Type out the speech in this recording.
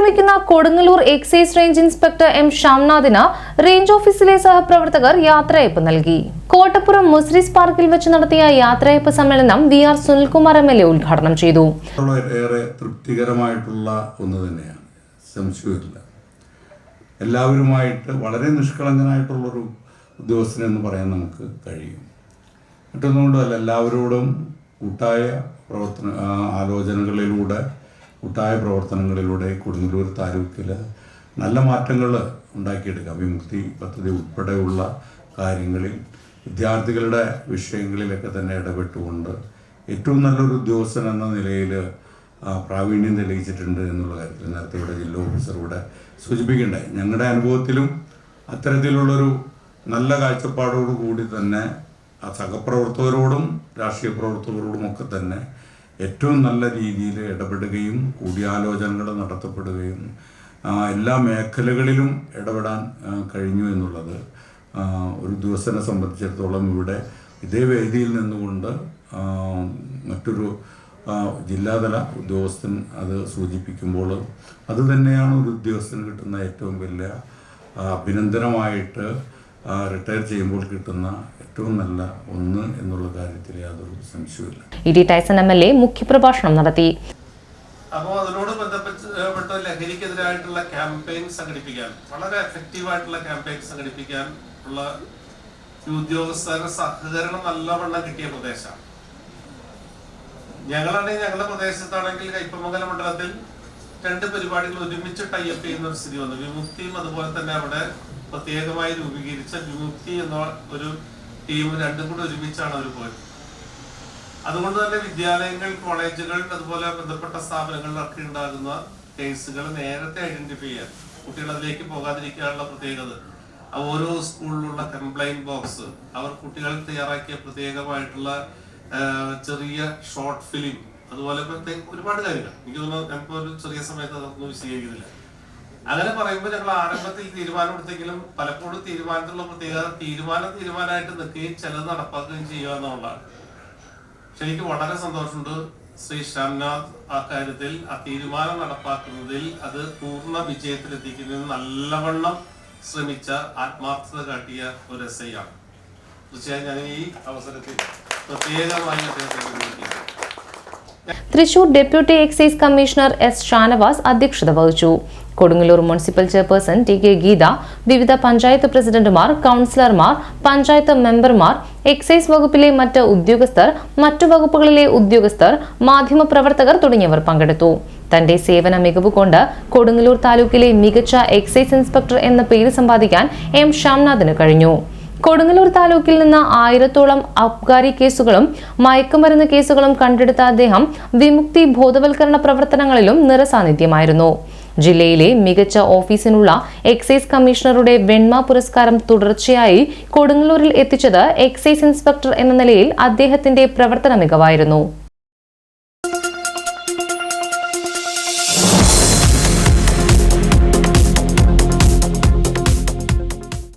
വിരമിക്കുന്ന Kodungallur excise range inspector M ഷംനാഥിന് range ഓഫീസിലെ സഹപ്രവർത്തകർ യാത്രയപ്പ് നൽകി. കോട്ടപ്പുറം മുസ്ലിസ് പാർക്കിൽ വെച്ച് നടത്തിയ യാത്രയപ്പ് സമ്മേളനം V R Sunilkumar M L A ഉദ്ഘാടനം ചെയ്തു. ഏറെ തൃപ്തികരമായിട്ടുള്ള ഒന്ന് തന്നെയാണ്. എല്ലാവരുമായിട്ട് വളരെ നിഷ്കളങ്കനായിട്ടുള്ളൊരു ഉദ്യോഗസ്ഥനെന്ന് പറയാൻ നമുക്ക് കഴിയും. മറ്റൊന്നുകൊണ്ടല്ല എല്ലാവരോടും കൂട്ടായ പ്രവർത്തന ആലോചനകളിലൂടെ കൂട്ടായ പ്രവർത്തനങ്ങളിലൂടെ കൊടുങ്ങല്ലൂർ താലൂക്കിൽ നല്ല മാറ്റങ്ങൾ ഉണ്ടാക്കിയെടുക്കാം. വിമുക്തി പദ്ധതി ഉൾപ്പെടെയുള്ള കാര്യങ്ങളിൽ വിദ്യാർത്ഥികളുടെ വിഷയങ്ങളിലൊക്കെ തന്നെ ഇടപെട്ടുകൊണ്ട് ഏറ്റവും നല്ലൊരു ഉദ്യോഗസ്ഥൻ എന്ന നിലയിൽ പ്രാവീണ്യം തെളിയിച്ചിട്ടുണ്ട് എന്നുള്ള കാര്യത്തിൽ നേരത്തെ ഇവിടെ ജില്ലാ ഓഫീസർ ഇവിടെ സൂചിപ്പിക്കണ്ടായി ഞങ്ങളുടെ അനുഭവത്തിലും അത്തരത്തിലുള്ളൊരു നല്ല കാഴ്ചപ്പാടോടു കൂടി തന്നെ ആ സഹപ്രവർത്തകരോടും രാഷ്ട്രീയ പ്രവർത്തകരോടും ഒക്കെ തന്നെ ഏറ്റവും നല്ല രീതിയിൽ ഇടപെടുകയും കൂടിയാലോചനകൾ നടത്തപ്പെടുകയും എല്ലാ മേഖലകളിലും ഇടപെടാൻ കഴിഞ്ഞു എന്നുള്ളത് ഒരു ദിവസനെ സംബന്ധിച്ചിടത്തോളം ഇവിടെ ഇതേ വേദിയിൽ നിന്നുകൊണ്ട് മറ്റൊരു ജില്ലാതല ഉദ്യോഗസ്ഥൻ അത് സൂചിപ്പിക്കുമ്പോൾ അതുതന്നെയാണ് ഒരു ഉദ്യോഗസ്ഥന് കിട്ടുന്ന ഏറ്റവും വലിയ അഭിനന്ദനമായിട്ട് റിട്ടയർ ചെയ്യുമ്പോൾ കിട്ടുന്ന ഏറ്റവും നല്ല ഒന്ന് എന്നുള്ള കാര്യത്തിൽ യാതൊരു സംശയവുമില്ല. E D Tyson M L A മുഖ്യപ്രഭാഷണം നടത്തി. അപ്പോൾ അതിനോട് ബന്ധപ്പെട്ട് ലഹരിക്കെതിരായിട്ടുള്ള ക്യാമ്പയിൻ സംഘടിപ്പിക്കാൻ വളരെ എഫക്റ്റീവായിട്ടുള്ള ക്യാമ്പയിൻ സംഘടിപ്പിക്കാൻ ഉള്ള ഉദ്യോഗസ്ഥരുടെ സഹകരണം നല്ലവണ്ണം കിട്ടിയ പ്രദേശമാണ്. ഞങ്ങളാണെങ്കിൽ ഞങ്ങളുടെ പ്രദേശത്താണെങ്കിൽ കൈപ്പമംഗലം മണ്ഡലത്തിൽ രണ്ട് പരിപാടികൾ ഒരുമിച്ച് ടൈപ്പ് ചെയ്യുന്ന ഒരു സ്ഥിതി വന്നു. വിമുക്തിയും അതുപോലെ തന്നെ അവിടെ പ്രത്യേകമായി രൂപീകരിച്ച വിമുക്തി എന്ന ഒരു ടീം രണ്ടും കൂടെ ഒരുമിച്ചാണ് അവർ പോയത്. അതുകൊണ്ട് തന്നെ വിദ്യാലയങ്ങൾ കോളേജുകൾ അതുപോലെ ബന്ധപ്പെട്ട സ്ഥാപനങ്ങളിലൊക്കെ ഉണ്ടാകുന്ന കേസുകൾ നേരത്തെ ഐഡന്റിഫൈ ചെയ്യാൻ കുട്ടികൾ അതിലേക്ക് പോകാതിരിക്കാനുള്ള പ്രത്യേകത. ഓരോ സ്കൂളിലുള്ള കംപ്ലൈന്റ് ബോക്സ് അവർ കുട്ടികൾ തയ്യാറാക്കിയ പ്രത്യേകമായിട്ടുള്ള ചെറിയ ഷോർട്ട് ഫിലിം അതുപോലെ പ്രത്യേക ഒരുപാട് കാര്യങ്ങൾ. എനിക്ക് തോന്നുന്നു ഞങ്ങൾക്ക് ഒരു ചെറിയ സമയത്ത് അതൊന്നും വിശദീകരിക്കുന്നില്ല. അങ്ങനെ പറയുമ്പോൾ ഞങ്ങൾ ആരംഭത്തിൽ തീരുമാനമെടുത്തെങ്കിലും പലപ്പോഴും തീരുമാനത്തിലുള്ള പ്രത്യേകത തീരുമാനം തീരുമാനമായിട്ട് നിൽക്കുകയും ചിലത് നടപ്പാക്കുകയും ചെയ്യുക എന്നുള്ളതാണ്. പക്ഷെ എനിക്ക് വളരെ സന്തോഷമുണ്ട് ശ്രീ ശ്യാംനാഥ് ആ കാര്യത്തിൽ. ആ തീരുമാനം നടപ്പാക്കുന്നതിൽ അത് പൂർണ വിജയത്തിലെത്തിക്കുന്നതിന് നല്ലവണ്ണം ശ്രമിച്ച ആത്മാർത്ഥത കാട്ടിയ ഒരു എസ് ഐ ആണ്. തീർച്ചയായും ഞാൻ ഈ അവസരത്തിൽ പ്രത്യേകമായി അദ്ദേഹത്തെ Thrissur deputy excise commissioner S Shanavas അധ്യക്ഷത വഹിച്ചു. Kodungallur municipal chairperson T K Geetha വിവിധ പഞ്ചായത്ത് പ്രസിഡന്റുമാർ കൌൺസിലർമാർ പഞ്ചായത്ത് മെമ്പർമാർ എക്സൈസ് വകുപ്പിലെ മറ്റ് ഉദ്യോഗസ്ഥർ മറ്റു വകുപ്പുകളിലെ ഉദ്യോഗസ്ഥർ മാധ്യമപ്രവർത്തകർ തുടങ്ങിയവർ പങ്കെടുത്തു. തന്റെ സേവന മികവ് കൊണ്ട് കൊടുങ്ങല്ലൂർ താലൂക്കിലെ മികച്ച എക്സൈസ് ഇൻസ്പെക്ടർ എന്ന പേര് സമ്പാദിക്കാൻ എം ഷാംനാഥിന് കഴിഞ്ഞു. കൊടുങ്ങല്ലൂർ താലൂക്കിൽ നിന്ന് ആയിരത്തോളം അബ്കാരി കേസുകളും മയക്കുമരുന്ന് കേസുകളും കണ്ടെടുത്ത അദ്ദേഹം വിമുക്തി ബോധവൽക്കരണ പ്രവർത്തനങ്ങളിലും നിറസാന്നിധ്യമായിരുന്നു. ജില്ലയിലെ മികച്ച ഓഫീസിനുള്ള എക്സൈസ് കമ്മീഷണറുടെ വെണ്മ പുരസ്കാരം തുടർച്ചയായി കൊടുങ്ങല്ലൂരിൽ എത്തിച്ചത് എക്സൈസ് ഇൻസ്പെക്ടർ എന്ന നിലയിൽ അദ്ദേഹത്തിന്റെ പ്രവർത്തന മികവായിരുന്നു.